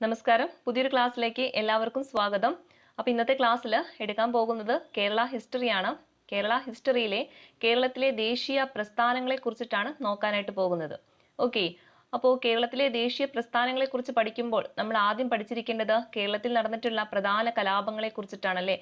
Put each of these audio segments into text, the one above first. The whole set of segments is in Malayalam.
നമസ്കാരം. പുതിയൊരു ക്ലാസ്സിലേക്ക് എല്ലാവർക്കും സ്വാഗതം. അപ്പോൾ ഇന്നത്തെ ക്ലാസ്സിൽ എടുക്കാൻ പോകുന്നത് കേരള ഹിസ്റ്ററിയാണ് കേരള ഹിസ്റ്ററിയിലെ കേരളത്തിലെ ദേശീയ പ്രസ്ഥാനങ്ങളെ കുറിച്ചിട്ടാണ് നോക്കാനായിട്ട് പോകുന്നത്. ഓക്കെ അപ്പോൾ കേരളത്തിലെ ദേശീയ പ്രസ്ഥാനങ്ങളെ കുറിച്ച് പഠിക്കുമ്പോൾ നമ്മൾ ആദ്യം പഠിച്ചിരിക്കേണ്ടത് കേരളത്തിൽ നടന്നിട്ടുള്ള പ്രധാന കലാപങ്ങളെ കുറിച്ചിട്ടാണല്ലേ?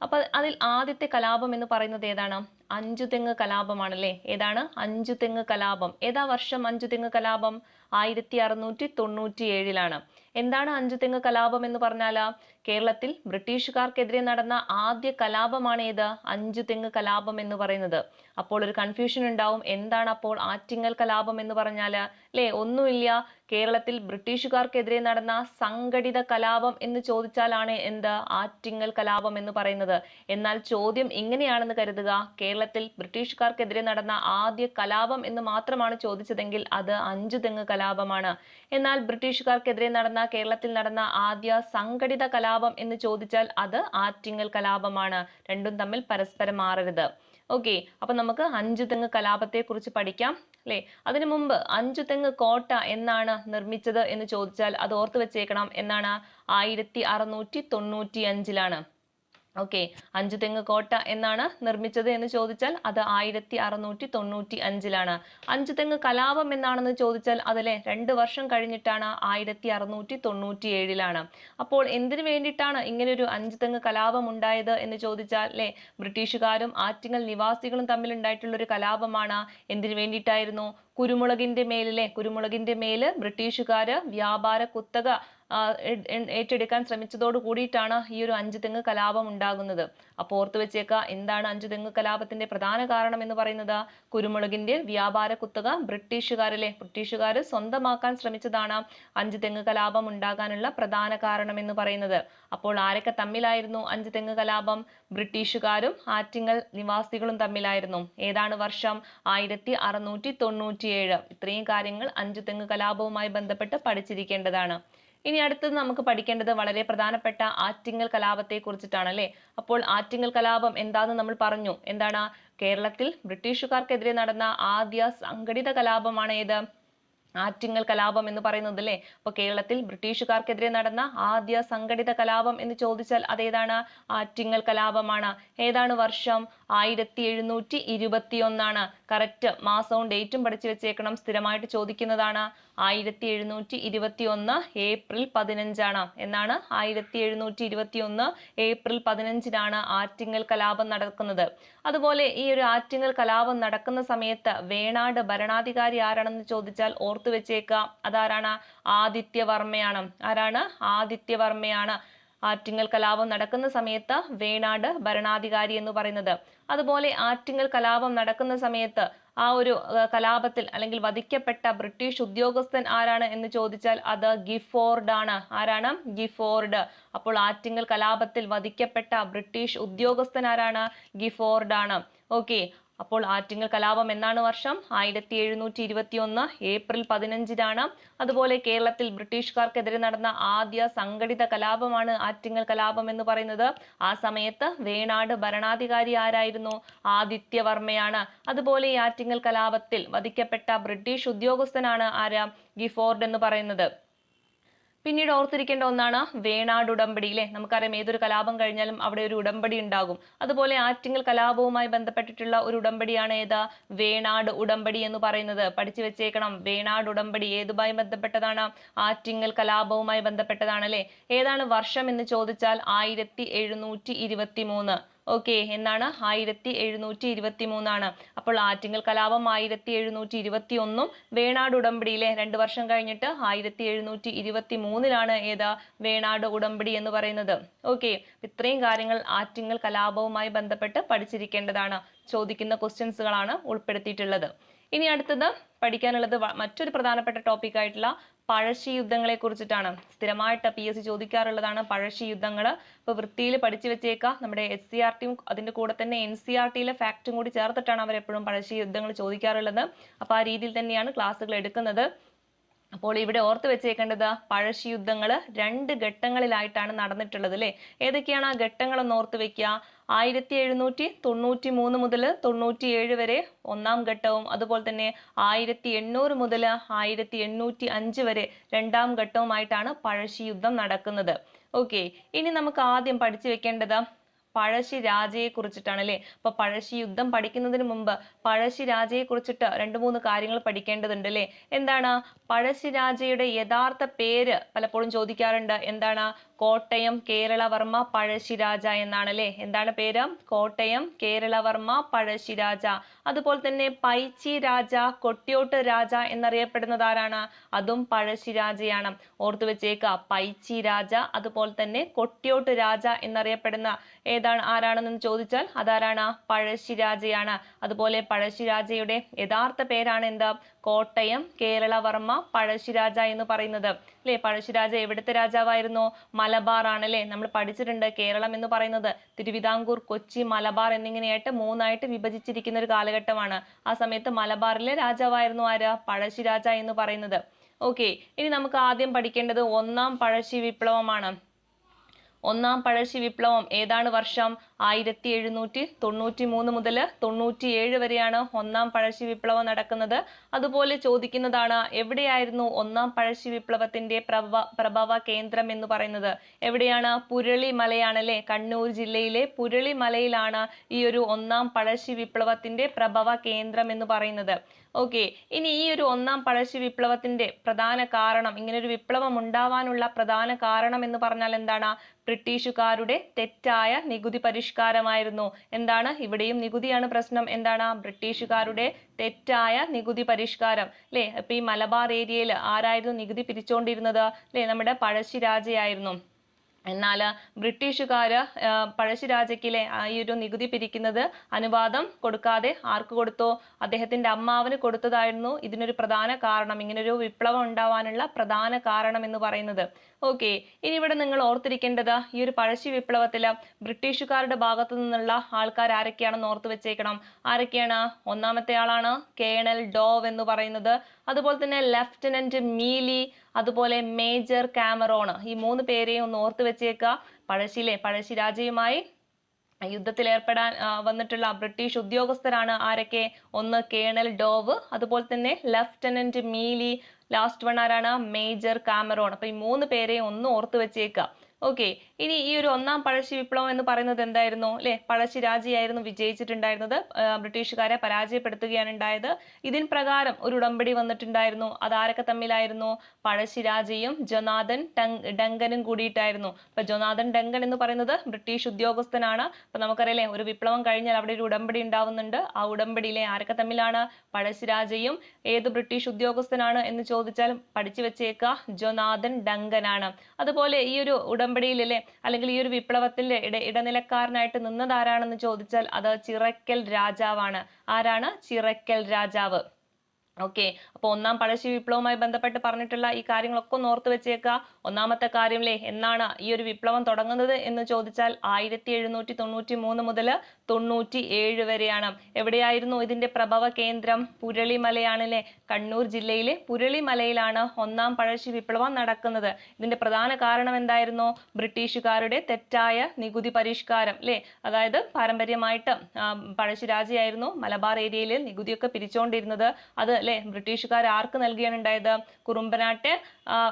അപ്പോൾ അതിൽ ആദ്യത്തെ കലാപം എന്ന് പറയുന്നത് ഏതാണ്? അഞ്ചുതെങ്ങ് കലാപമാണല്ലേ? ഏതാണ്? അഞ്ചുതെങ്ങ് കലാപം. ഏതാ വർഷം അഞ്ചുതെങ്ങ് കലാപം? ആയിരത്തി അറുന്നൂറ്റി തൊണ്ണൂറ്റി ഏഴിലാണ് എന്താണ് അഞ്ചുതെങ്ങ് കലാപം എന്ന് പറഞ്ഞാൽ കേരളത്തിൽ ബ്രിട്ടീഷുകാർക്കെതിരെ നടന്ന ആദ്യ കലാപമാണ് ഏത് അഞ്ചുതെങ്ങ് കലാപം എന്ന് പറയുന്നത്. അപ്പോൾ ഒരു കൺഫ്യൂഷൻ ഉണ്ടാവും. എന്താണ് അപ്പോൾ ആറ്റിങ്ങൽ കലാപം എന്ന് പറഞ്ഞാൽ അല്ലേ? ഒന്നുമില്ല. കേരളത്തിൽ ബ്രിട്ടീഷുകാർക്കെതിരെ നടന്ന സംഘടിത കലാപം എന്ന് ചോദിച്ചാലാണ് എന്ത്? ആറ്റിങ്ങൽ കലാപം എന്ന് പറയുന്നത്. എന്നാൽ ചോദ്യം ഇങ്ങനെയാണെന്ന് കരുതുക. കേരളത്തിൽ ബ്രിട്ടീഷുകാർക്കെതിരെ നടന്ന ആദ്യ കലാപം എന്ന് മാത്രമാണ് ചോദിച്ചതെങ്കിൽ അത് അഞ്ചു തെങ്ങ് കലാപമാണ്. എന്നാൽ ബ്രിട്ടീഷുകാർക്കെതിരെ നടന്ന കേരളത്തിൽ നടന്ന ആദ്യ സംഘടിത കലാപം എന്ന് ചോദിച്ചാൽ അത് ആറ്റിങ്ങൽ കലാപമാണ്. രണ്ടും തമ്മിൽ പരസ്പരം മാറരുത്. ഓക്കെ അപ്പൊ നമുക്ക് അഞ്ചു തെങ്ങ് കലാപത്തെ കുറിച്ച് പഠിക്കാം അല്ലെ? അതിനു മുമ്പ് അഞ്ചു തെങ്ങ് കോട്ട എന്നാണ് നിർമ്മിച്ചത് എന്ന് ചോദിച്ചാൽ അത് ഓർത്തു വെച്ചേക്കണം എന്നാണ് ആയിരത്തി അറുന്നൂറ്റി തൊണ്ണൂറ്റി അഞ്ചിലാണ് ഓക്കെ. അഞ്ചു തെങ്ങ് കോട്ട എന്നാണ് നിർമ്മിച്ചത് എന്ന് ചോദിച്ചാൽ അത് ആയിരത്തി അറുന്നൂറ്റി തൊണ്ണൂറ്റി അഞ്ചിലാണ് അഞ്ചു തെങ്ങ് കലാപം എന്നാണെന്ന് ചോദിച്ചാൽ അതിലെ രണ്ട് വർഷം കഴിഞ്ഞിട്ടാണ് ആയിരത്തി അറുന്നൂറ്റി തൊണ്ണൂറ്റി ഏഴിലാണ് അപ്പോൾ എന്തിനു വേണ്ടിയിട്ടാണ് ഇങ്ങനെ ഒരു അഞ്ചു തെങ്ങ് കലാപം ഉണ്ടായത് എന്ന് ചോദിച്ചാൽ അല്ലെ? ബ്രിട്ടീഷുകാരും ആറ്റിങ്ങൽ നിവാസികളും തമ്മിൽ ഉണ്ടായിട്ടുള്ള ഒരു കലാപമാണ്. എന്തിനു വേണ്ടിയിട്ടായിരുന്നു? കുരുമുളകിന്റെ മേലിലെ കുരുമുളകിന്റെ മേൽ ബ്രിട്ടീഷുകാര് വ്യാപാര കുത്തക ഏറ്റെടുക്കാൻ ശ്രമിച്ചതോട് കൂടിയിട്ടാണ് ഈ ഒരു അഞ്ചു തെങ്ങ് കലാപം ഉണ്ടാകുന്നത്. അപ്പോൾ ഓർത്തു വെച്ചേക്കുക എന്താണ് അഞ്ചു തെങ്ങ് കലാപത്തിന്റെ പ്രധാന കാരണം എന്ന് പറയുന്നത്? കുരുമുളകിന്റെ വ്യാപാര കുത്തക ബ്രിട്ടീഷുകാരിലെ ബ്രിട്ടീഷുകാർ സ്വന്തമാക്കാൻ ശ്രമിച്ചതാണ് അഞ്ചു തെങ്ങ് കലാപം ഉണ്ടാകാനുള്ള പ്രധാന കാരണം എന്ന് പറയുന്നത്. അപ്പോൾ ആരൊക്കെ തമ്മിലായിരുന്നു അഞ്ചു തെങ്ങ് കലാപം? ബ്രിട്ടീഷുകാരും ആറ്റിങ്ങൽ നിവാസികളും തമ്മിലായിരുന്നു. ഏതാണ് വർഷം? ആയിരത്തി അറുന്നൂറ്റി തൊണ്ണൂറ്റിയേഴ് ഇത്രയും കാര്യങ്ങൾ അഞ്ചു തെങ്ങ് കലാപവുമായി ബന്ധപ്പെട്ട് പഠിച്ചിരിക്കേണ്ടതാണ്. ഇനി അടുത്തത് നമുക്ക് പഠിക്കേണ്ടത് വളരെ പ്രധാനപ്പെട്ട ആറ്റിങ്ങൽ കലാപത്തെ കുറിച്ചിട്ടാണ് അല്ലേ അപ്പോൾ ആറ്റിങ്ങൽ കലാപം എന്താന്ന് നമ്മൾ പറഞ്ഞു. എന്താണ്? കേരളത്തിൽ ബ്രിട്ടീഷുകാർക്കെതിരെ നടന്ന ആദ്യ സംഘടിത കലാപമാണ് ഏത്? ആറ്റിങ്ങൽ കലാപം എന്ന് പറയുന്നത് അല്ലേ? അപ്പൊ കേരളത്തിൽ ബ്രിട്ടീഷുകാർക്കെതിരെ നടന്ന ആദ്യ സംഘടിത കലാപം എന്ന് ചോദിച്ചാൽ അതേതാണ്? ആറ്റിങ്ങൽ കലാപമാണ്. ഏതാണ് വർഷം? ആയിരത്തി എഴുന്നൂറ്റി ഇരുപത്തി ഒന്നാണ് കറക്റ്റ് മാസവും ഡേറ്റും പഠിച്ചു വെച്ചേക്കണം. സ്ഥിരമായിട്ട് ചോദിക്കുന്നതാണ്. ആയിരത്തി എഴുന്നൂറ്റി ഇരുപത്തി ഒന്ന് ഏപ്രിൽ പതിനഞ്ചാണ്. എന്നാണ് ആയിരത്തി എഴുന്നൂറ്റി ഇരുപത്തി ഒന്ന് ഏപ്രിൽ പതിനഞ്ചിനാണ് ആറ്റിങ്ങൽ കലാപം നടക്കുന്നത്. അതുപോലെ ഈ ഒരു ആറ്റിങ്ങൽ കലാപം നടക്കുന്ന സമയത്ത് വേണാട് ഭരണാധികാരി ആരാണെന്ന് ചോദിച്ചാൽ ഓർത്തു വെച്ചേക്കാം അതാരാണ്? ആദിത്യവർമ്മയാണ്. ആരാണ്? ആദിത്യവർമ്മയാണ് ആറ്റിങ്ങൽ കലാപം നടക്കുന്ന സമയത്ത് വേണാട് ഭരണാധികാരി എന്ന് പറയുന്നത്. അതുപോലെ ആറ്റിങ്ങൽ കലാപം നടക്കുന്ന സമയത്ത് ആ ഒരു കലാപത്തിൽ അല്ലെങ്കിൽ വധിക്കപ്പെട്ട ബ്രിട്ടീഷ് ഉദ്യോഗസ്ഥൻ ആരാണ് എന്ന് ചോദിച്ചാൽ അത് ഗിഫോർഡ് ആണ്. ആരാണ്? ഗിഫോർഡ്. അപ്പോൾ ആറ്റിങ്ങൽ കലാപത്തിൽ വധിക്കപ്പെട്ട ബ്രിട്ടീഷ് ഉദ്യോഗസ്ഥൻ ആരാണ്? ഗിഫോർഡ് ആണ്. ഓക്കെ. അപ്പോൾ ആറ്റിങ്ങൽ കലാപം എന്നാണ് വർഷം? ആയിരത്തി എഴുന്നൂറ്റി ഇരുപത്തി ഒന്ന് ഏപ്രിൽ പതിനഞ്ചിനാണ്. അതുപോലെ കേരളത്തിൽ ബ്രിട്ടീഷുകാർക്കെതിരെ നടന്ന ആദ്യ സംഘടിത കലാപമാണ് ആറ്റിങ്ങൽ കലാപം എന്ന് പറയുന്നത്. ആ സമയത്ത് വേണാട് ഭരണാധികാരി ആരായിരുന്നു? ആദിത്യവർമ്മയാണ് അതുപോലെ ഈ ആറ്റിങ്ങൽ കലാപത്തിൽ വധിക്കപ്പെട്ട ബ്രിട്ടീഷ് ഉദ്യോഗസ്ഥനാണ് ആരാ? ഗിഫോർഡ് എന്ന് പറയുന്നത്. പിന്നീട് ഓർത്തിരിക്കേണ്ട ഒന്നാണ് വേണാട് ഉടമ്പടി അല്ലേ നമുക്കറിയാം ഏതൊരു കലാപം കഴിഞ്ഞാലും അവിടെ ഒരു ഉടമ്പടി ഉണ്ടാകും. അതുപോലെ ആറ്റിങ്ങൽ കലാപവുമായി ബന്ധപ്പെട്ടിട്ടുള്ള ഒരു ഉടമ്പടിയാണ് ഏതാ? വേണാട് ഉടമ്പടി എന്ന് പറയുന്നത്. പഠിച്ചു വെച്ചേക്കണം. വേണാട് ഉടമ്പടി ഏതുമായി ബന്ധപ്പെട്ടതാണ്? ആറ്റിങ്ങൽ കലാപവുമായി ബന്ധപ്പെട്ടതാണ് അല്ലേ? ഏതാണ് വർഷം എന്ന് ചോദിച്ചാൽ ആയിരത്തി എഴുന്നൂറ്റി ഇരുപത്തി മൂന്ന് ഓക്കെ എന്നാണ് ആയിരത്തി എഴുന്നൂറ്റി ഇരുപത്തി മൂന്നാണ് അപ്പോൾ ആറ്റിങ്ങൽ കലാപം ആയിരത്തി എഴുന്നൂറ്റി ഇരുപത്തി ഒന്നും വേണാട് ഉടമ്പടിയിലെ രണ്ട് വർഷം കഴിഞ്ഞിട്ട് ആയിരത്തി എഴുന്നൂറ്റി ഇരുപത്തി മൂന്നിലാണ് ഏതാ വേണാട് ഉടമ്പടി എന്ന് പറയുന്നത്. ഓക്കെ ഇത്രയും കാര്യങ്ങൾ ആറ്റിങ്ങൽ കലാപവുമായി ബന്ധപ്പെട്ട് പഠിച്ചിരിക്കേണ്ടതാണ്. ചോദിക്കുന്ന ക്വസ്റ്റ്യൻസുകളാണ് ഉൾപ്പെടുത്തിയിട്ടുള്ളത്. ഇനി അടുത്തത് പഠിക്കാനുള്ളത് മറ്റൊരു പ്രധാനപ്പെട്ട ടോപ്പിക് ആയിട്ടുള്ള പഴശ്ശി യുദ്ധങ്ങളെ കുറിച്ചിട്ടാണ് സ്ഥിരമായിട്ട് പി എസ് സി ചോദിക്കാറുള്ളതാണ് പഴശ്ശി യുദ്ധങ്ങൾ ഇപ്പോൾ വൃത്തിയിൽ പഠിച്ചു വെച്ചേക്കാം. നമ്മുടെ എസ് സി ആർ ടിയും അതിന്റെ കൂടെ തന്നെ എൻ സി ആർ ടിയിലെ ഫാക്റ്റും കൂടി ചേർത്തിട്ടാണ് അവർ എപ്പോഴും പഴശ്ശി യുദ്ധങ്ങൾ ചോദിക്കാറുള്ളത്. അപ്പോൾ ആ രീതിയിൽ തന്നെയാണ് ക്ലാസ്സുകൾ എടുക്കുന്നത്. അപ്പോൾ ഇവിടെ ഓർത്ത് വെച്ചേക്കേണ്ടത് പഴശ്ശി യുദ്ധങ്ങൾ രണ്ട് ഘട്ടങ്ങളിലായിട്ടാണ് നടന്നിട്ടുള്ളത് അല്ലേ? ഏതൊക്കെയാണ് ആ ഘട്ടങ്ങളെന്ന് ഓർത്ത് വെക്കുക ആയിരത്തി എഴുന്നൂറ്റി തൊണ്ണൂറ്റി മൂന്ന് മുതൽ തൊണ്ണൂറ്റി ഏഴ് വരെ ഒന്നാം ഘട്ടവും അതുപോലെ തന്നെ ആയിരത്തി എണ്ണൂറ് മുതൽ ആയിരത്തി എണ്ണൂറ്റി അഞ്ച് വരെ രണ്ടാം ഘട്ടവുമായിട്ടാണ് പഴശ്ശി യുദ്ധം നടക്കുന്നത്. ഓക്കെ ഇനി നമുക്ക് ആദ്യം പഠിച്ചു വെക്കേണ്ടത് പഴശ്ശി രാജയെ കുറിച്ചിട്ടാണ് അല്ലേ അപ്പൊ പഴശ്ശി യുദ്ധം പഠിക്കുന്നതിന് മുമ്പ് പഴശ്ശി രാജയെ കുറിച്ചിട്ട് രണ്ട് മൂന്ന് കാര്യങ്ങൾ പഠിക്കേണ്ടതുണ്ട് അല്ലേ എന്താണ്? പഴശ്ശി രാജയുടെ യഥാർത്ഥ പേര് പലപ്പോഴും ചോദിക്കാറുണ്ട്. എന്താണ്? കോട്ടയം കേരളവർമ്മ പഴശ്ശിരാജ എന്നാണ് അല്ലേ എന്താണ് പേര്? കോട്ടയം കേരളവർമ്മ പഴശ്ശിരാജ അതുപോലെ തന്നെ പൈച്ചി രാജ കൊട്ടിയോട്ട് രാജ എന്നറിയപ്പെടുന്നത് ആരാണ്? അതും പഴശ്ശിരാജയാണ് ഓർത്തു വെച്ചേക്ക പൈച്ചി രാജ അതുപോലെ തന്നെ കൊട്ടിയോട്ട് രാജ എന്നറിയപ്പെടുന്ന ഏതാണ് ആരാണെന്ന് ചോദിച്ചാൽ അതാരാണ്? പഴശ്ശിരാജയാണ് അതുപോലെ പഴശ്ശിരാജയുടെ യഥാർത്ഥ പേരാണ് എന്താ? കോട്ടയം കേരളവർമ്മ പഴശ്ശിരാജ എന്ന് പറയുന്നത്. അല്ലേ? പഴശ്ശിരാജ എവിടുത്തെ രാജാവായിരുന്നു? മലബാർ ആണ് അല്ലേ? നമ്മൾ പഠിച്ചിട്ടുണ്ട് കേരളം എന്ന് പറയുന്നത്. തിരുവിതാംകൂർ കൊച്ചി മലബാർ എന്നിങ്ങനെയായിട്ട് മൂന്നായിട്ട് വിഭജിച്ചിരിക്കുന്ന ഒരു കാലഘട്ടമാണ്. ആ സമയത്ത് മലബാറിലെ രാജാവായിരുന്നു ആര്? പഴശ്ശിരാജ എന്ന് പറയുന്നത്. ഓക്കെ ഇനി നമുക്ക് ആദ്യം പഠിക്കേണ്ടത് ഒന്നാം പഴശ്ശി വിപ്ലവമാണ്. ഒന്നാം പഴശ്ശി വിപ്ലവം ഏതാണ് വർഷം? ആയിരത്തി എഴുന്നൂറ്റി തൊണ്ണൂറ്റി മൂന്ന് മുതൽ തൊണ്ണൂറ്റി ഏഴ് വരെയാണ് ഒന്നാം പഴശ്ശി വിപ്ലവം നടക്കുന്നത്. അതുപോലെ ചോദിക്കുന്നതാണ് എവിടെയായിരുന്നു ഒന്നാം പഴശ്ശി വിപ്ലവത്തിന്റെ പ്രഭവ കേന്ദ്രം എന്ന് പറയുന്നത്? എവിടെയാണ്? പുരളി മലയാണ് അല്ലേ കണ്ണൂർ ജില്ലയിലെ പുരളി മലയിലാണ് ഈ ഒരു ഒന്നാം പഴശ്ശി വിപ്ലവത്തിന്റെ പ്രഭവ കേന്ദ്രം എന്ന് പറയുന്നത്. ഓക്കെ ഇനി ഈ ഒരു ഒന്നാം പഴശ്ശി വിപ്ലവത്തിന്റെ പ്രധാന കാരണം ഇങ്ങനെ ഒരു വിപ്ലവം ഉണ്ടാവാനുള്ള പ്രധാന കാരണം എന്ന് പറഞ്ഞാൽ എന്താണ്? ബ്രിട്ടീഷുകാരുടെ തെറ്റായ നികുതി പരിഷ്കാരമായിരുന്നു. എന്താണ്? ഇവിടെയും നികുതിയാണ് പ്രശ്നം. എന്താണ്? ബ്രിട്ടീഷുകാരുടെ തെറ്റായ നികുതി പരിഷ്കാരം. അല്ലേ ഇപ്പൊ ഈ മലബാർ ഏരിയയിൽ ആരായിരുന്നു നികുതി പിരിച്ചുകൊണ്ടിരുന്നത് അല്ലേ നമ്മുടെ പഴശ്ശിരാജയായിരുന്നു എന്നാൽ ബ്രിട്ടീഷുകാർ പഴശ്ശിരാജയ്ക്കിലെ ഈ ഒരു നികുതി പിരിക്കുന്നത് അനുവാദം കൊടുക്കാതെ ആർക്ക് കൊടുത്തു അദ്ദേഹത്തിന്റെ അമ്മാവന് കൊടുത്തതായിരുന്നു ഇതിനൊരു പ്രധാന കാരണം. ഇങ്ങനൊരു വിപ്ലവം ഉണ്ടാവാനുള്ള പ്രധാന കാരണം എന്ന് പറയുന്നത്. ഓക്കെ ഇനി ഇവിടെ നിങ്ങൾ ഓർത്തിരിക്കേണ്ടത് ഈ ഒരു പഴശ്ശി വിപ്ലവത്തിൽ ബ്രിട്ടീഷുകാരുടെ ഭാഗത്തു നിന്നുള്ള ആൾക്കാർ ആരൊക്കെയാണെന്ന് ഓർത്ത് വെച്ചേക്കണം. ആരൊക്കെയാണ്? ഒന്നാമത്തെ ആളാണ് കേണൽ ഡോവ് എന്ന് പറയുന്നത്. അതുപോലെ തന്നെ ലെഫ്റ്റനന്റ് മീലി അതുപോലെ മേജർ കാമറോൺ. ഈ മൂന്ന് പേരെയും ഒന്ന് ഓർത്ത് വെച്ചേക്കുക. പഴശ്ശിയിലെ പഴശ്ശി രാജയുമായി യുദ്ധത്തിൽ ഏർപ്പെടാൻ വന്നിട്ടുള്ള ബ്രിട്ടീഷ് ഉദ്യോഗസ്ഥരാണ് ആരൊക്കെ? ഒന്ന് കേണൽ ഡോവ് അതുപോലെ തന്നെ ലെഫ്റ്റനന്റ് മീലി ലാസ്റ്റ് വൺ ആരാണ്? Major Cameron. അപ്പൊ ഈ മൂന്ന് പേരെയും ഒന്ന് ഓർത്ത് വെച്ചേക്കുക ഓക്കെ ഇനി ഈ ഒരു ഒന്നാം പഴശ്ശി വിപ്ലവം എന്ന് പറയുന്നത് എന്തായിരുന്നു? അല്ലെ പഴശ്ശി രാജയായിരുന്നു വിജയിച്ചിട്ടുണ്ടായിരുന്നത്. ബ്രിട്ടീഷുകാരെ പരാജയപ്പെടുത്തുകയാണ് ഉണ്ടായത്. ഇതിൻ പ്രകാരം ഒരു ഉടമ്പടി വന്നിട്ടുണ്ടായിരുന്നു. അത് ആരൊക്കെ തമ്മിലായിരുന്നു? പഴശ്ശി രാജയും ജൊനാഥൻ ഡങ്കനും കൂടിയിട്ടായിരുന്നു. അപ്പൊ ജൊനാഥൻ ഡങ്കൻ എന്ന് പറയുന്നത് ബ്രിട്ടീഷ് ഉദ്യോഗസ്ഥനാണ്. അപ്പൊ നമുക്കറിയാം ഒരു വിപ്ലവം കഴിഞ്ഞാൽ അവിടെ ഒരു ഉടമ്പടി ഉണ്ടാവുന്നുണ്ട്. ആ ഉടമ്പടിയിലെ ആരൊക്കെ തമ്മിലാണ്? പഴശ്ശി രാജയും ഏത് ബ്രിട്ടീഷ് ഉദ്യോഗസ്ഥനാണ് എന്ന് ചോദിച്ചാൽ പഠിച്ചു വെച്ചേക്ക ജൊനാഥൻ ഡങ്കനാണ്. അതുപോലെ ഈ ഒരു ഉടമ്പടിയിലെ അല്ലെങ്കിൽ ഈ ഒരു വിപ്ലവത്തിന്റെ ഇട ഇടനിലക്കാരനായിട്ട് നിന്നത് ആരാണെന്ന് ചോദിച്ചാൽ അത് ചിറക്കൽ രാജാവാണ്. ആരാണ്? ചിറക്കൽ രാജാവ്. ഓക്കെ. അപ്പോൾ ഒന്നാം പഴശ്ശി വിപ്ലവവുമായി ബന്ധപ്പെട്ട് പറഞ്ഞിട്ടുള്ള ഈ കാര്യങ്ങളൊക്കെ ഒന്ന് ഓർത്ത് വെച്ചേക്കുക ഒന്നാമത്തെ കാര്യം അല്ലേ എന്നാണ് ഈ ഒരു വിപ്ലവം തുടങ്ങുന്നത് എന്ന് ചോദിച്ചാൽ ആയിരത്തി എഴുന്നൂറ്റി തൊണ്ണൂറ്റി മൂന്ന് മുതൽ തൊണ്ണൂറ്റി ഏഴ് വരെയാണ്. എവിടെയായിരുന്നു ഇതിന്റെ പ്രഭവ കേന്ദ്രം? പുരളിമലയാണല്ലേ കണ്ണൂർ ജില്ലയിലെ പുരളിമലയിലാണ് ഒന്നാം പഴശ്ശി വിപ്ലവം നടക്കുന്നത്. ഇതിന്റെ പ്രധാന കാരണം എന്തായിരുന്നു? ബ്രിട്ടീഷുകാരുടെ തെറ്റായ നികുതി പരിഷ്കാരം അല്ലേ അതായത് പാരമ്പര്യമായിട്ട് പഴശ്ശിരാജയായിരുന്നു മലബാർ ഏരിയയിൽ നികുതിയൊക്കെ പിരിച്ചുകൊണ്ടിരുന്നത് അത് അല്ലേ ബ്രിട്ടീഷുകാർ ആർക്ക് നൽകുകയാണ് ഉണ്ടായത്? കുറുമ്പനാട്ടെ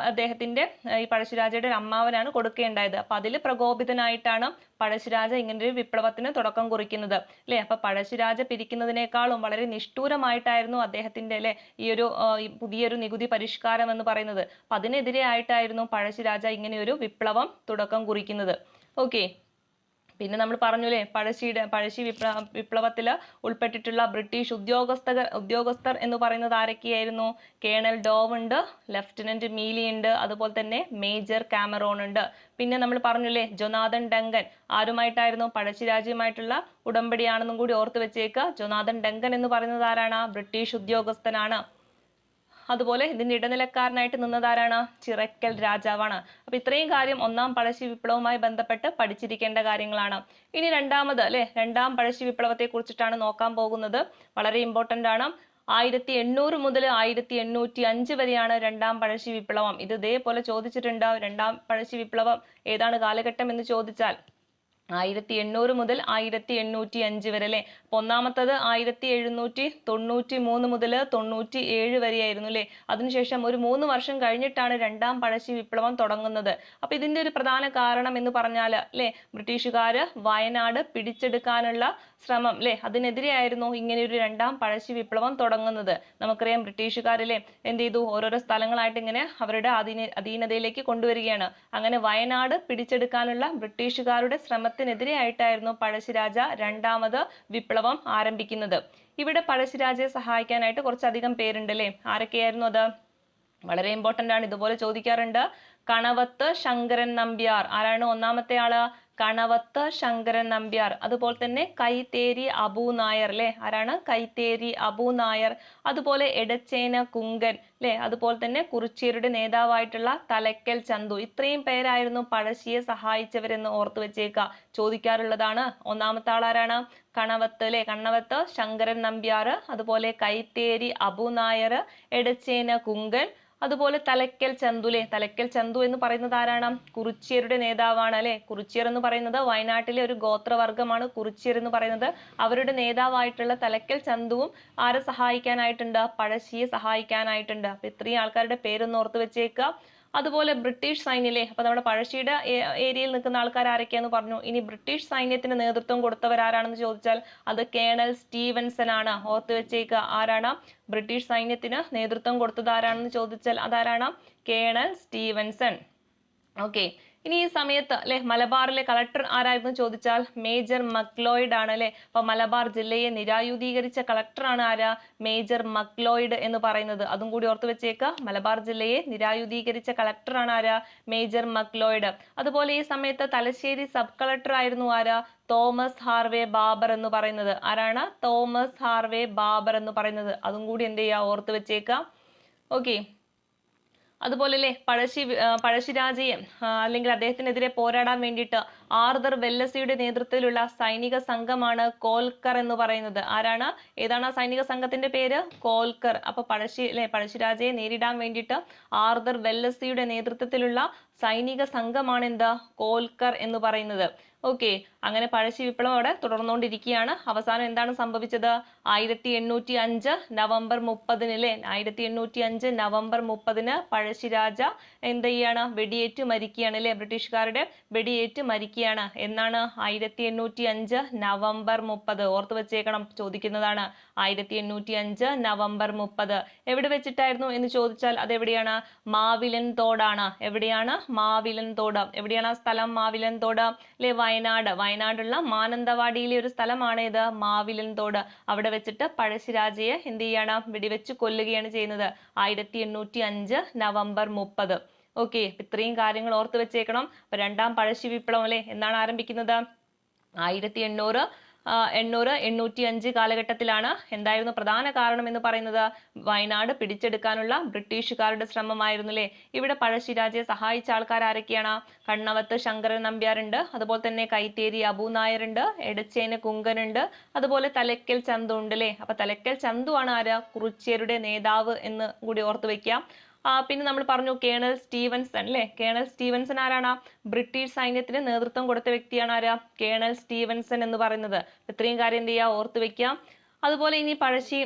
അദ്ദേഹത്തിന്റെ ഈ പഴശ്ശിരാജയുടെ അമ്മാവനാണ് കൊടുക്കുകയുണ്ടായത് അപ്പൊ അതിൽ പ്രകോപിതനായിട്ടാണ് പഴശ്ശിരാജ ഇങ്ങനൊരു വിപ്ലവത്തിന് തുടക്കം കുറിക്കുന്നത്. അല്ലെ? അപ്പൊ പഴശ്ശിരാജ പിരിക്കുന്നതിനേക്കാളും വളരെ നിഷ്ഠൂരമായിട്ടായിരുന്നു അദ്ദേഹത്തിന്റെ അല്ലെ ഈ ഒരു പുതിയൊരു നികുതി പരിഷ്കാരം എന്ന് പറയുന്നത്. അപ്പൊ അതിനെതിരെ ആയിട്ടായിരുന്നു പഴശ്ശിരാജ ഇങ്ങനെ ഒരു വിപ്ലവം തുടക്കം കുറിക്കുന്നത്. ഓക്കെ. പിന്നെ നമ്മൾ പറഞ്ഞുല്ലേ പഴശ്ശിയുടെ പഴശ്ശി വിപ്ല വിപ്ലവത്തിൽ ഉൾപ്പെട്ടിട്ടുള്ള ബ്രിട്ടീഷ് ഉദ്യോഗസ്ഥർ ഉദ്യോഗസ്ഥർ എന്ന് പറയുന്നത് ആരൊക്കെയായിരുന്നു? കേണൽ ഡോവ് ഉണ്ട് ലെഫ്റ്റനന്റ് മീലി ഉണ്ട് അതുപോലെ തന്നെ മേജർ കാമറോൺ ഉണ്ട്. പിന്നെ നമ്മൾ പറഞ്ഞില്ലേ ജൊനാഥൻ ഡങ്കൻ ആരുമായിട്ടായിരുന്നു? പഴശ്ശി രാജ്യമായിട്ടുള്ള ഉടമ്പടിയാണെന്നും കൂടി ഓർത്ത് വെച്ചേക്കുക ജൊനാഥൻ ഡങ്കൻ എന്ന് പറയുന്നത് ആരാണ്? ബ്രിട്ടീഷ് ഉദ്യോഗസ്ഥനാണ്. അതുപോലെ ഇതിന്റെ ഇടനിലക്കാരനായിട്ട് നിന്നതാരാണ്? ചിറക്കൽ രാജാവാണ്. അപ്പൊ ഇത്രയും കാര്യം ഒന്നാം പഴശ്ശി വിപ്ലവവുമായി ബന്ധപ്പെട്ട് പഠിച്ചിരിക്കേണ്ട കാര്യങ്ങളാണ്. ഇനി രണ്ടാമത് അല്ലെ? രണ്ടാം പഴശ്ശി വിപ്ലവത്തെ കുറിച്ചിട്ടാണ് നോക്കാൻ പോകുന്നത്. വളരെ ഇമ്പോർട്ടന്റ് ആണ്. ആയിരത്തി എണ്ണൂറ് മുതൽ ആയിരത്തി എണ്ണൂറ്റി അഞ്ച് വരെയാണ് രണ്ടാം പഴശ്ശി വിപ്ലവം. ഇത് ഇതേപോലെ ചോദിച്ചിട്ടുണ്ട് രണ്ടാം പഴശ്ശി വിപ്ലവം ഏതാണ് കാലഘട്ടം എന്ന് ചോദിച്ചാൽ ആയിരത്തി എണ്ണൂറ് മുതൽ ആയിരത്തി എണ്ണൂറ്റി അഞ്ച് വരെ അല്ലേ അപ്പൊ ഒന്നാമത്തത് ആയിരത്തി എഴുന്നൂറ്റി തൊണ്ണൂറ്റി മൂന്ന് മുതൽ തൊണ്ണൂറ്റി ഏഴ് വരെയായിരുന്നു അല്ലേ? അതിനുശേഷം ഒരു മൂന്ന് വർഷം കഴിഞ്ഞിട്ടാണ് രണ്ടാം പഴശ്ശി വിപ്ലവം തുടങ്ങുന്നത്. അപ്പൊ ഇതിന്റെ ഒരു പ്രധാന കാരണം എന്ന് പറഞ്ഞാൽ അല്ലേ? ബ്രിട്ടീഷുകാർ വയനാട് പിടിച്ചെടുക്കാനുള്ള ശ്രമം അല്ലേ അതിനെതിരെയായിരുന്നു ഇങ്ങനെ ഒരു രണ്ടാം പഴശ്ശി വിപ്ലവം തുടങ്ങുന്നത്. നമുക്കറിയാം ബ്രിട്ടീഷുകാരിലെ എന്ത് ചെയ്തു? ഓരോരോ സ്ഥലങ്ങളായിട്ട് ഇങ്ങനെ അവരുടെ അധീന അധീനതയിലേക്ക് കൊണ്ടുവരികയാണ്. അങ്ങനെ വയനാട് പിടിച്ചെടുക്കാനുള്ള ബ്രിട്ടീഷുകാരുടെ ശ്രമത്തിനെതിരെയായിട്ടായിരുന്നു പഴശ്ശിരാജ രണ്ടാമത് വിപ്ലവം ആരംഭിക്കുന്നത്. ഇവിടെ പഴശ്ശിരാജയെ സഹായിക്കാനായിട്ട് കുറച്ചധികം പേരുണ്ട് അല്ലേ ആരൊക്കെയായിരുന്നു അത്? വളരെ ഇമ്പോർട്ടന്റ് ആണ്. ഇതുപോലെ ചോദിക്കാറുണ്ട്. കണവത്ത് ശങ്കരൻ നമ്പ്യാർ. ആരാണ് ഒന്നാമത്തെ ആൾ? കണവത്ത് ശങ്കരൻ നമ്പ്യാർ. അതുപോലെ തന്നെ കൈത്തേരി അബു നായർ അല്ലെ ആരാണ്? കൈത്തേരി അബു നായർ. അതുപോലെ എടച്ചേന കുങ്കൻ അല്ലെ അതുപോലെ തന്നെ കുറിച്യരുടെ നേതാവായിട്ടുള്ള തലക്കൽ ചന്തു. ഇത്രയും പേരായിരുന്നു പഴശ്ശിയെ സഹായിച്ചവരെന്ന് ഓർത്തു വെച്ചേക്കുക ചോദിക്കാറുള്ളതാണ് ഒന്നാമത്തെ ആളാരാണ്? കണവത്ത് അല്ലെ കണ്ണവത്ത് ശങ്കരൻ നമ്പ്യാർ. അതുപോലെ കൈത്തേരി അബു നായർ എടച്ചേന കുങ്കൻ. അതുപോലെ തലക്കൽ അല്ലേ തലക്കൽ ചന്തു എന്ന് പറയുന്നത് ആരാണ്? കുറിച്യരുടെ നേതാവാണ് അല്ലെ? കുറിച്യർ എന്ന് പറയുന്നത് വയനാട്ടിലെ ഒരു ഗോത്രവർഗമാണ് കുറിച്യർ എന്ന് പറയുന്നത് അവരുടെ നേതാവായിട്ടുള്ള തലക്കൽ ചന്തുവും ആരെ സഹായിക്കാനായിട്ടുണ്ട്? പഴശ്ശിയെ സഹായിക്കാനായിട്ടുണ്ട്. അപ്പൊ ഇത്രയും ആൾക്കാരുടെ പേരൊന്ന് ഓർത്ത് വെച്ചേക്കുക. അതുപോലെ ബ്രിട്ടീഷ് സൈന്യല്ലേ? അപ്പൊ നമ്മുടെ പഴശ്ശിയുടെ ഏരിയയിൽ നിൽക്കുന്ന ആൾക്കാർ ആരൊക്കെയാന്ന് പറഞ്ഞു. ഇനി ബ്രിട്ടീഷ് സൈന്യത്തിന് നേതൃത്വം കൊടുത്തവരാരാണെന്ന് ചോദിച്ചാൽ അത് കേണൽ സ്റ്റീവൻസൺ ആണ്. ഓർത്ത് വെച്ചേക്കുക ആരാണ്? ബ്രിട്ടീഷ് സൈന്യത്തിന് നേതൃത്വം കൊടുത്തത് ആരാണെന്ന് ചോദിച്ചാൽ അതാരാണ്? Colonel Stevenson. ഓക്കെ. ഇനി ഈ സമയത്ത് അല്ലെ മലബാറിലെ കളക്ടർ ആരായിരുന്നു ചോദിച്ചാൽ മേജർ മക്ലോയിഡ് ആണ് അല്ലെ? അപ്പൊ മലബാർ ജില്ലയെ നിരായുധീകരിച്ച കളക്ടറാണ് ആരാ? മേജർ മക്ലോയിഡ് എന്ന് പറയുന്നത്. അതും കൂടി ഓർത്തു വെച്ചേക്ക. മലബാർ ജില്ലയെ നിരായുധീകരിച്ച കളക്ടറാണ് ആരാ? Major McLeod. അതുപോലെ ഈ സമയത്ത് തലശ്ശേരി സബ് കളക്ടർ ആയിരുന്നു ആരാ? തോമസ് ഹാർവേ ബാബർ എന്ന് പറയുന്നത്. ആരാണ്? തോമസ് ഹാർവേ ബാബർ എന്ന് പറയുന്നത്. അതും കൂടി എന്ത് ചെയ്യുക ഓർത്ത് വെച്ചേക്കാം. ഓക്കെ. അതുപോലെ അല്ലേ പഴശ്ശി പഴശ്ശിരാജയെ അല്ലെങ്കിൽ അദ്ദേഹത്തിനെതിരെ പോരാടാൻ വേണ്ടിയിട്ട് ആർദർ വെല്ലസിയുടെ നേതൃത്വത്തിലുള്ള സൈനിക സംഘമാണ് കോൽക്കർ എന്ന് പറയുന്നത്. ആരാണ്? ഏതാണ് ആ സൈനിക സംഘത്തിന്റെ പേര്? കോൽക്കർ. അപ്പൊ പഴശ്ശി അല്ലെ പഴശ്ശിരാജയെ നേരിടാൻ വേണ്ടിയിട്ട് ആർദർ വെല്ലസിയുടെ നേതൃത്വത്തിലുള്ള സൈനിക സംഘമാണ് എന്ത് കോൽക്കർ എന്ന് പറയുന്നത്. ഓക്കെ. അങ്ങനെ പഴശ്ശി വിപ്ലവം അവിടെ തുടർന്നുകൊണ്ടിരിക്കുകയാണ്. അവസാനം എന്താണ് സംഭവിച്ചത്? ആയിരത്തി എണ്ണൂറ്റി അഞ്ച് നവംബർ മുപ്പതിന് അല്ലേ ആയിരത്തി എണ്ണൂറ്റി അഞ്ച് നവംബർ മുപ്പതിന് പഴശ്ശിരാജ എന്ത് ചെയ്യാണ്? വെടിയേറ്റ് മരിക്കുകയാണ് അല്ലേ ബ്രിട്ടീഷുകാരുടെ വെടിയേറ്റ് മരിക്കുകയാണ്. എന്നാണ് ആയിരത്തി എണ്ണൂറ്റി അഞ്ച് നവംബർ മുപ്പത്? ഓർത്ത് വെച്ചേക്കണം. ചോദിക്കുന്നതാണ്. ആയിരത്തി എണ്ണൂറ്റി അഞ്ച് നവംബർ മുപ്പത്. എവിടെ വെച്ചിട്ടായിരുന്നു എന്ന് ചോദിച്ചാൽ അത് എവിടെയാണ് മാവിലൻ തോടാണ് എവിടെയാണ്? മാവിലൻ തോട് എവിടെയാണ് ആ സ്ഥലം? മാവിലൻ തോട് വയനാട്. വയനാടുള്ള മാനന്തവാടിയിലെ ഒരു സ്ഥലമാണ് ഇത്. മാവിലൻ തോട് അവിടെ വെച്ചിട്ട് പഴശ്ശിരാജയെ എന്ത് ചെയ്യാണ്? വെടിവെച്ച് കൊല്ലുകയാണ് ചെയ്യുന്നത്. ആയിരത്തി എണ്ണൂറ്റി അഞ്ച് നവംബർ മുപ്പത്. ഓക്കെ ഇത്രയും കാര്യങ്ങൾ ഓർത്ത് വെച്ചേക്കണം. രണ്ടാം പഴശ്ശി വിപ്ലവം അല്ലെ? എന്നാണ് ആരംഭിക്കുന്നത്? ആയിരത്തി എണ്ണൂറ് എണ്ണൂറ് എണ്ണൂറ്റി അഞ്ച് കാലഘട്ടത്തിലാണ് എന്തായിരുന്നു പ്രധാന കാരണം എന്ന് പറയുന്നത്? വയനാട് പിടിച്ചെടുക്കാനുള്ള ബ്രിട്ടീഷുകാരുടെ ശ്രമമായിരുന്നു അല്ലേ ഇവിടെ പഴശ്ശിരാജയെ സഹായിച്ച ആൾക്കാർ ആരൊക്കെയാണ്? കണ്ണവത്ത് ശങ്കരൻ നമ്പ്യാറുണ്ട് അതുപോലെ തന്നെ കൈത്തേരി അബു നായരുണ്ട്. എടച്ചേന കുങ്കനുണ്ട്. അതുപോലെ തലക്കൽ ചന്തു ഉണ്ട് അല്ലേ അപ്പൊ തലക്കൽ ചന്തു ആണ് ആര്? കുറിച്യരുടെ നേതാവ് എന്ന് കൂടി ഓർത്തു വെക്കാം. പിന്നെ നമ്മൾ പറഞ്ഞു കേണൽ സ്റ്റീവൻസൺ അല്ലേ കേണൽ സ്റ്റീവൻസൺ ആരാണ്? ബ്രിട്ടീഷ് സൈന്യത്തിന് നേതൃത്വം കൊടുത്ത വ്യക്തിയാണ് ആരാ? കേണൽ സ്റ്റീവൻസൺ എന്ന് പറയുന്നത്. ഇത്രയും കാര്യം എന്ത് ചെയ്യുക ഓർത്ത് വെക്കാം അതുപോലെ ഇനി പഴശ്ശി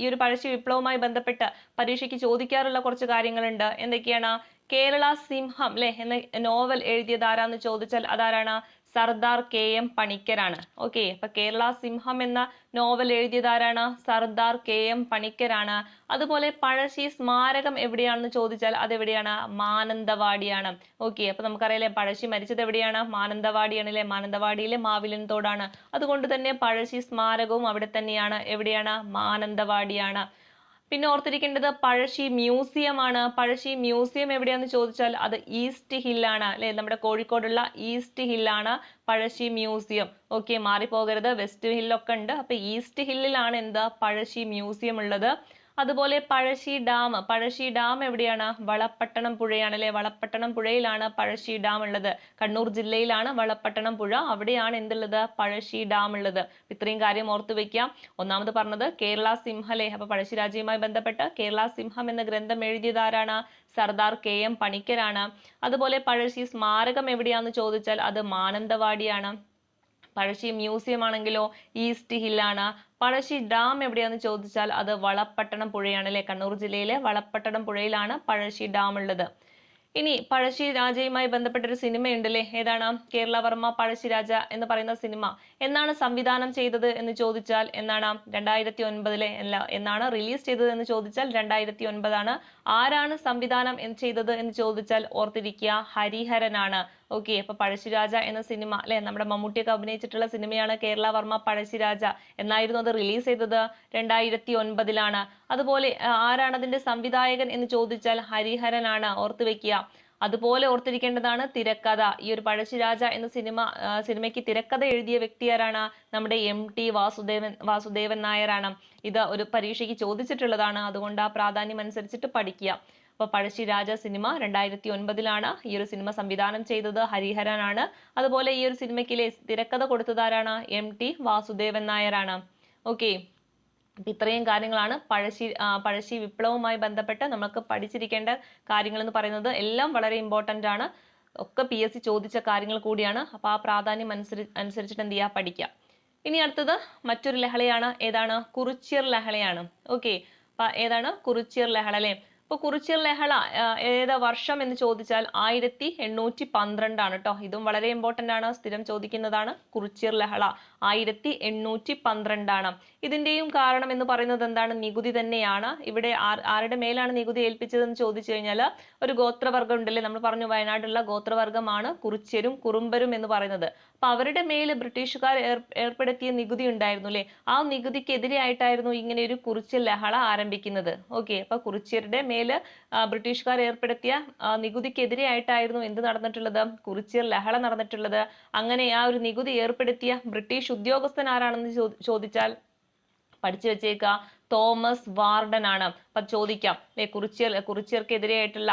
ഈ ഒരു പഴശ്ശി വിപ്ലവവുമായി ബന്ധപ്പെട്ട് പരീക്ഷയ്ക്ക് ചോദിക്കാറുള്ള കുറച്ച് കാര്യങ്ങളുണ്ട്. എന്തൊക്കെയാണ്? കേരള സിംഹം അല്ലെ എന്ന നോവൽ എഴുതിയത് ആരാന്ന് ചോദിച്ചാൽ അതാരാണ്? സർദാർ കെ എം പണിക്കരാണ്. ഓക്കെ അപ്പൊ കേരള സിംഹം എന്ന നോവൽ എഴുതിയത് ആരാണ്? സർദാർ കെ എം പണിക്കരാണ്. അതുപോലെ പഴശ്ശി സ്മാരകം എവിടെയാണെന്ന് ചോദിച്ചാൽ അത് എവിടെയാണ് മാനന്തവാടിയാണ്. ഓക്കെ അപ്പൊ നമുക്കറിയാലേ പഴശ്ശി മരിച്ചത് എവിടെയാണ്? മാനന്തവാടിയാണ് അല്ലെ? മാനന്തവാടിയിലെ മാവിലൻ തോടാണ്. അതുകൊണ്ട് തന്നെ പഴശ്ശി സ്മാരകവും അവിടെ തന്നെയാണ്. എവിടെയാണ്? മാനന്തവാടിയാണ്. പിന്നെ ഓർത്തിരിക്കേണ്ടത് പഴശ്ശി മ്യൂസിയം ആണ്. പഴശ്ശി മ്യൂസിയം എവിടെയാന്ന് ചോദിച്ചാൽ അത് ഈസ്റ്റ് ഹില്ലാണ് അല്ലെ? നമ്മുടെ കോഴിക്കോടുള്ള ഈസ്റ്റ് ഹില്ലാണ് പഴശ്ശി മ്യൂസിയം. ഓക്കെ മാറിപ്പോകരുത്. വെസ്റ്റ് ഹില്ലൊക്കെ ഉണ്ട്. അപ്പൊ ഈസ്റ്റ് ഹില്ലിലാണ് എന്താ പഴശ്ശി മ്യൂസിയം ഉള്ളത്. അതുപോലെ പഴശ്ശി ഡാം. പഴശ്ശി ഡാം എവിടെയാണ്? വളപ്പട്ടണം പുഴയാണ് അല്ലെ? വളപ്പട്ടണം പുഴയിലാണ് പഴശ്ശി ഡാം ഉള്ളത്. കണ്ണൂർ ജില്ലയിലാണ് വളപ്പട്ടണം പുഴ. അവിടെയാണ് എന്തുള്ളത്? പഴശ്ശി ഡാം ഉള്ളത്. ഇത്രയും കാര്യം ഓർത്തു വെക്കാം. ഒന്നാമത് പറഞ്ഞത് കേരള സിംഹലെ. അപ്പൊ പഴശ്ശിരാജയുമായി ബന്ധപ്പെട്ട് കേരള സിംഹം എന്ന ഗ്രന്ഥം എഴുതിയത് ആരാണ്? സർദാർ കെ എം പണിക്കരാണ്. അതുപോലെ പഴശ്ശി സ്മാരകം എവിടെയാന്ന് ചോദിച്ചാൽ അത് മാനന്തവാടിയാണ്. പഴശ്ശി മ്യൂസിയം ആണെങ്കിലോ ഈസ്റ്റ് ഹില്ലാണ് പഴശ്ശി ഡാം എവിടെയാണെന്ന് ചോദിച്ചാൽ അത് വളപ്പട്ടണം പുഴയാണ് അല്ലെ കണ്ണൂർ ജില്ലയിലെ വളപ്പട്ടണം പുഴയിലാണ് പഴശ്ശി ഡാം ഉള്ളത്. ഇനി പഴശ്ശി രാജയുമായി ബന്ധപ്പെട്ട ഒരു സിനിമ ഉണ്ടല്ലേ? ഏതാണ്? കേരളവർമ്മ പഴശ്ശി രാജ എന്ന് പറയുന്ന സിനിമ എന്നാണ് സംവിധാനം ചെയ്തത് എന്ന് ചോദിച്ചാൽ എന്നാണ്? രണ്ടായിരത്തി ഒൻപതിലെ അല്ല എന്നാണ് റിലീസ് ചെയ്തത് എന്ന് ചോദിച്ചാൽ രണ്ടായിരത്തി ഒൻപതാണ് ആരാണ് സംവിധാനം ചെയ്തത് എന്ന് ചോദിച്ചാൽ ഓർത്തിരിക്കുക ഹരിഹരനാണ്. ഓക്കെ അപ്പൊ പഴശ്ശിരാജ എന്ന സിനിമ അല്ലെ? നമ്മുടെ മമ്മൂട്ടിയൊക്കെ അഭിനയിച്ചിട്ടുള്ള സിനിമയാണ് കേരള വർമ്മ പഴശ്ശിരാജ. എന്നായിരുന്നു അത് റിലീസ് ചെയ്തത് രണ്ടായിരത്തി ഒൻപതിലാണ് അതുപോലെ ആരാണ് അതിന്റെ സംവിധായകൻ എന്ന് ചോദിച്ചാൽ ഹരിഹരനാണ് ഓർത്തു വെക്കുക അതുപോലെ ഓർത്തിരിക്കേണ്ടതാണ് തിരക്കഥ. ഈ ഒരു പഴശ്ശിരാജ എന്ന സിനിമ സിനിമയ്ക്ക് തിരക്കഥ എഴുതിയ വ്യക്തി ആരാണ്? നമ്മുടെ എം ടി വാസുദേവൻ വാസുദേവൻ നായരാണ്. ഇത് ഒരു പരീക്ഷയ്ക്ക് ചോദിച്ചിട്ടുള്ളതാണ്. അതുകൊണ്ട് ആ പ്രാധാന്യം അനുസരിച്ചിട്ട് പഠിക്കുക. അപ്പൊ പഴശ്ശിരാജ സിനിമ രണ്ടായിരത്തി ഒൻപതിലാണ് ഈ ഒരു സിനിമ സംവിധാനം ചെയ്തത്. ഹരിഹരനാണ്. അതുപോലെ ഈ ഒരു സിനിമയ്ക്കിലെ തിരക്കഥ കൊടുത്തതാരാണ്? എം ടി വാസുദേവൻ നായരാണ്. ഓക്കെ. ഇത്രയും കാര്യങ്ങളാണ് പഴശ്ശി പഴശ്ശി വിപ്ലവവുമായി ബന്ധപ്പെട്ട് നമുക്ക് പഠിച്ചിരിക്കേണ്ട കാര്യങ്ങൾ എന്ന് പറയുന്നത് എല്ലാം വളരെ ഇമ്പോർട്ടന്റ് ആണ്. ഒക്കെ പി എസ് സി ചോദിച്ച കാര്യങ്ങൾ കൂടിയാണ്. അപ്പൊ ആ പ്രാധാന്യം അനുസരി അനുസരിച്ചിട്ട് എന്ത് ചെയ്യുക പഠിക്കുക ഇനി അടുത്തത് മറ്റൊരു ലഹളയാണ്. ഏതാണ്? കുറിച്യർ ലഹളയാണ്. ഓക്കെ. ഏതാണ്? കുറിച്യർ ലഹള അല്ലേ? അപ്പൊ കുറിച്യർ ലഹള ഏത് വർഷം എന്ന് ചോദിച്ചാൽ ആയിരത്തി എണ്ണൂറ്റി പന്ത്രണ്ടാണ് കേട്ടോ ഇതും വളരെ ഇമ്പോർട്ടന്റ് ആണ് സ്ഥിരം ചോദിക്കുന്നതാണ് കുറിച്യർ ലഹള ആയിരത്തി എണ്ണൂറ്റി പന്ത്രണ്ടാണ്. ഇതിന്റെയും കാരണം എന്ന് പറയുന്നത് എന്താണ്? നികുതി തന്നെയാണ്. ഇവിടെ ആരുടെ മേലാണ് നികുതി ഏൽപ്പിച്ചതെന്ന് ചോദിച്ചു കഴിഞ്ഞാൽ ഒരു ഗോത്രവർഗം ഉണ്ടല്ലേ? നമ്മൾ പറഞ്ഞു വയനാട്ടിലുള്ള ഗോത്രവർഗമാണ് കുറിച്യരും കുറുമ്പരും എന്ന് പറയുന്നത്. അപ്പൊ അവരുടെ മേൽ ബ്രിട്ടീഷുകാർ ഏർപ്പെടുത്തിയ നികുതി ഉണ്ടായിരുന്നു അല്ലേ? ആ നികുതിക്കെതിരെയായിട്ടായിരുന്നു ഇങ്ങനെ ഒരു കുറിച്യർ ലഹള ആരംഭിക്കുന്നത്. ഓക്കെ അപ്പൊ കുറിച്യരുടെ മേൽ ആ, ബ്രിട്ടീഷുകാർ ഏർപ്പെടുത്തിയ നികുതിക്കെതിരെയായിട്ടായിരുന്നു എന്ത് നടന്നിട്ടുള്ളത്? കുറിച്ചിയർ ലഹള നടന്നിട്ടുള്ളത്. അങ്ങനെ ആ ഒരു നികുതി ഏർപ്പെടുത്തിയ ബ്രിട്ടീഷ് ഉദ്യോഗസ്ഥൻ ആരാണെന്ന് ചോദിച്ചാൽ പഠിച്ചു വെച്ചേക്ക തോമസ് വാർഡൻ ആണ്. അപ്പൊ ചോദിക്കാം കുറിച്ചിയർ കുറിച്ചിയർക്കെതിരെയായിട്ടുള്ള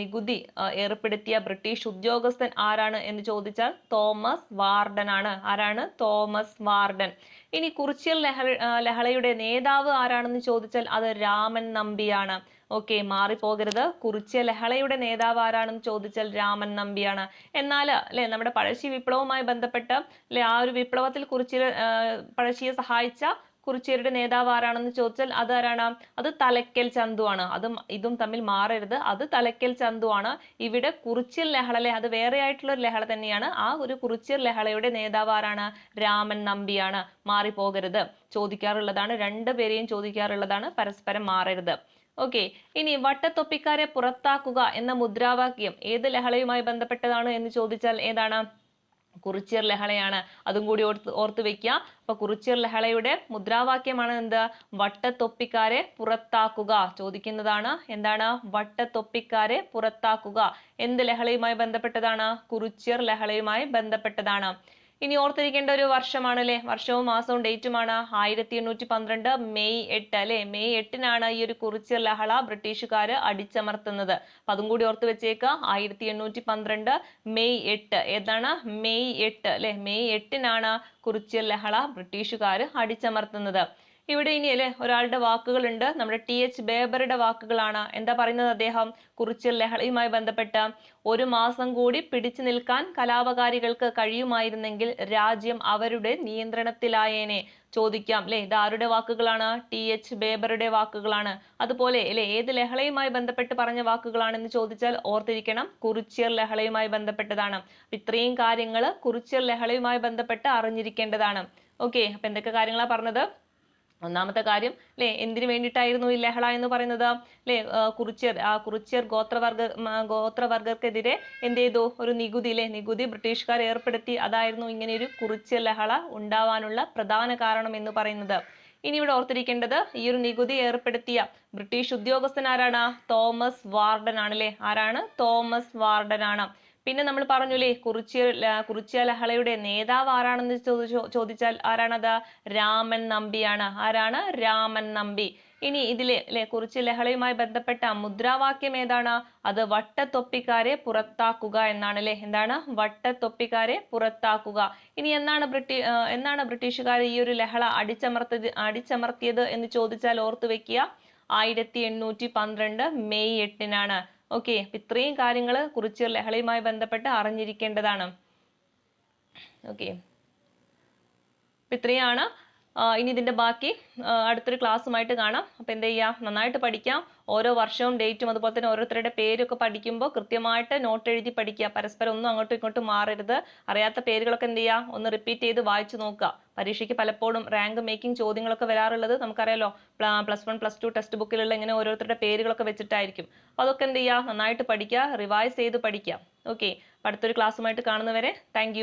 നികുതി ഏർപ്പെടുത്തിയ ബ്രിട്ടീഷ് ഉദ്യോഗസ്ഥൻ ആരാണ് എന്ന് ചോദിച്ചാൽ തോമസ് വാർഡൻ ആണ്. ആരാണ്? Thomas Warden. ഇനി കുറിച്ചിയർ ലഹള ലഹളയുടെ നേതാവ് ആരാണെന്ന് ചോദിച്ചാൽ അത് രാമൻ നമ്പിയാണ്. ഓക്കെ മാറിപ്പോകരുത്. കുറിച്യ ലഹളയുടെ നേതാവ് ആരാണെന്ന് ചോദിച്ചാൽ രാമൻ നമ്പിയാണ്. എന്നാൽ അല്ലെ നമ്മുടെ പഴശ്ശി വിപ്ലവവുമായി ബന്ധപ്പെട്ട് അല്ലെ ആ ഒരു വിപ്ലവത്തിൽ കുറിച്യ പഴശ്ശിയെ സഹായിച്ച കുറിച്യരുടെ നേതാവ് ആരാണെന്ന് ചോദിച്ചാൽ അതാരാണ്? അത് തലക്കൽ ചന്തു ആണ്. അതും ഇതും തമ്മിൽ മാറരുത്. അത് തലക്കൽ ചന്തു ആണ്. ഇവിടെ കുറിച്ചിൽ ലഹളലെ അത് വേറെ ആയിട്ടുള്ള ഒരു ലഹള തന്നെയാണ്. ആ ഒരു കുറിച്ചിൽ ലഹളയുടെ നേതാവ് ആരാണ്? രാമൻ നമ്പിയാണ്. മാറിപ്പോകരുത്. ചോദിക്കാറുള്ളതാണ് രണ്ടുപേരെയും ചോദിക്കാറുള്ളതാണ്. പരസ്പരം മാറരുത്. ഓക്കെ ഇനി വട്ടത്തൊപ്പിക്കാരെ പുറത്താക്കുക എന്ന മുദ്രാവാക്യം ഏത് ലഹളയുമായി ബന്ധപ്പെട്ടതാണ് എന്ന് ചോദിച്ചാൽ ഏതാണ്? കുറിച്ചിയർ ലഹളയാണ്. അതും കൂടി ഓർത്ത് ഓർത്ത് വെക്കുക അപ്പൊ കുറിച്ചിയർ ലഹളയുടെ മുദ്രാവാക്യമാണ് എന്ത്? വട്ടത്തൊപ്പിക്കാരെ പുറത്താക്കുക ചോദിക്കുന്നതാണ്. എന്താണ്? വട്ടത്തൊപ്പിക്കാരെ പുറത്താക്കുക. എന്ത് ലഹളയുമായി ബന്ധപ്പെട്ടതാണ്? കുറിച്ചിയർ ലഹളയുമായി ബന്ധപ്പെട്ടതാണ്. ഇനി ഓർത്തിരിക്കേണ്ട ഒരു വർഷമാണ് അല്ലെ വർഷവും മാസവും ഡേറ്റുമാണ് ആയിരത്തി എണ്ണൂറ്റി പന്ത്രണ്ട് മെയ് എട്ട് അല്ലെ മെയ് എട്ടിനാണ് ഈ ഒരു കുറിച്യർ ലഹള ബ്രിട്ടീഷുകാർ അടിച്ചമർത്തുന്നത്. അപ്പൊ അതും കൂടി ഓർത്ത് വെച്ചേക്ക. ആയിരത്തി എണ്ണൂറ്റി പന്ത്രണ്ട് മെയ് എട്ട്. ഏതാണ്? മെയ് എട്ട് അല്ലെ? മെയ് എട്ടിനാണ് കുറിച്യർ ലഹള ബ്രിട്ടീഷുകാർ അടിച്ചമർത്തുന്നത്. ഇവിടെ ഇനി അല്ലെ ഒരാളുടെ വാക്കുകളുണ്ട്. നമ്മുടെ ടി. എച്ച്. ബേബറുടെ വാക്കുകളാണ്. എന്താ പറയുന്നത് അദ്ദേഹം? കുറിച്യർ ലഹളയുമായി ബന്ധപ്പെട്ട് ഒരു മാസം കൂടി പിടിച്ചു നിൽക്കാൻ കലാപകാരികൾക്ക് കഴിയുമായിരുന്നെങ്കിൽ രാജ്യം അവരുടെ നിയന്ത്രണത്തിലായേനെ. ചോദിക്കാം അല്ലെ? ഇത് ആരുടെ വാക്കുകളാണ്? ടി. എച്ച്. ബേബറുടെ വാക്കുകളാണ്. അതുപോലെ അല്ലെ? ഏത് ലഹളയുമായി ബന്ധപ്പെട്ട് പറഞ്ഞ വാക്കുകളാണെന്ന് ചോദിച്ചാൽ ഓർത്തിരിക്കണം. കുറിച്ചിയർ ലഹളയുമായി ബന്ധപ്പെട്ടതാണ്. ഇത്രയും കാര്യങ്ങൾ കുറിച്ചിയർ ലഹളയുമായി ബന്ധപ്പെട്ട് അറിഞ്ഞിരിക്കേണ്ടതാണ്. ഓക്കെ അപ്പൊ എന്തൊക്കെ കാര്യങ്ങളാണ് പറഞ്ഞത്? ഒന്നാമത്തെ കാര്യം അല്ലെ എന്തിനു വേണ്ടിയിട്ടായിരുന്നു ഈ ലഹള എന്ന് പറയുന്നത്? അല്ലെ കുറിച്യർ ആ കുറിച്യർ ഗോത്രവർഗ ഗോത്രവർഗർക്കെതിരെ എന്ത് ചെയ്തു? ഒരു നികുതി അല്ലെ നികുതി ബ്രിട്ടീഷുകാർ ഏർപ്പെടുത്തി. അതായിരുന്നു ഇങ്ങനെ ഒരു കുറിച്യർ ലഹള ഉണ്ടാവാനുള്ള പ്രധാന കാരണം എന്ന് പറയുന്നത്. ഇനി ഇവിടെ ഓർത്തിരിക്കേണ്ടത് ഈ ഒരു നികുതി ഏർപ്പെടുത്തിയ ബ്രിട്ടീഷ് ഉദ്യോഗസ്ഥൻ ആരാണ്? തോമസ് വാർഡൻ ആണ് അല്ലെ ആരാണ്? തോമസ് വാർഡൻ ആണ്. പിന്നെ നമ്മൾ പറഞ്ഞില്ലേ കുറിച്യ കുറിച്യ ലഹളയുടെ നേതാവ് ആരാണെന്ന് ചോദിച്ചു ചോദിച്ചാൽ ആരാണത്? രാമൻ നമ്പിയാണ്. ആരാണ്? രാമൻ നമ്പി. ഇനി ഇതിലെ അല്ലെ കുറിച്ച് ലഹളയുമായി ബന്ധപ്പെട്ട മുദ്രാവാക്യം ഏതാണ്? അത് വട്ടത്തൊപ്പിക്കാരെ പുറത്താക്കുക എന്നാണ് അല്ലെ എന്താണ്? വട്ടത്തൊപ്പിക്കാരെ പുറത്താക്കുക. ഇനി എന്നാണ് ബ്രിട്ടീ എന്നാണ് ബ്രിട്ടീഷുകാർ ഈ ഒരു ലഹള അടിച്ചമർത്തിയത് അടിച്ചമർത്തിയത് എന്ന് ചോദിച്ചാൽ ഓർത്തു വെക്കുക. ആയിരത്തി എണ്ണൂറ്റി പന്ത്രണ്ട് മെയ് എട്ടിനാണ്. ഓക്കെ ഇത്രയും കാര്യങ്ങൾ കുറിച്ച് ലഹളയുമായി ബന്ധപ്പെട്ട് അറിഞ്ഞിരിക്കേണ്ടതാണ്. ഓക്കെ. ഇത്രയാണ് ഇനി ഇതിന്റെ ബാക്കി അടുത്തൊരു ക്ലാസ്സുമായിട്ട് കാണാം. അപ്പോൾ എന്ത് ചെയ്യുക നന്നായിട്ട് പഠിക്കാം. ഓരോ വർഷവും ഡേറ്റും അതുപോലെ തന്നെ ഓരോരുത്തരുടെ പേരൊക്കെ പഠിക്കുമ്പോൾ കൃത്യമായിട്ട് നോട്ട് എഴുതി പഠിക്കുക. പരസ്പരം ഒന്നും അങ്ങോട്ടും ഇങ്ങോട്ടും മാറരുത്. അറിയാത്ത പേരുകളൊക്കെ എന്ത് ചെയ്യുക ഒന്ന് റിപ്പീറ്റ് ചെയ്ത് വായിച്ചു നോക്കുക. പരീക്ഷയ്ക്ക് പലപ്പോഴും റാങ്ക് മേക്കിംഗ് ചോദ്യങ്ങളൊക്കെ വരാറുള്ളത് നമുക്കറിയാലോ. Plus one plus two text ബുക്കിലുള്ള ഇങ്ങനെ ഓരോരുത്തരുടെ പേരുകളൊക്കെ വെച്ചിട്ടായിരിക്കും. അപ്പോൾ അതൊക്കെ എന്ത് ചെയ്യുക നന്നായിട്ട് പഠിക്കുക. റിവൈസ് ചെയ്ത് പഠിക്കുക. ഓക്കെ അടുത്തൊരു ക്ലാസ്സുമായിട്ട് കാണുന്നവരെ താങ്ക്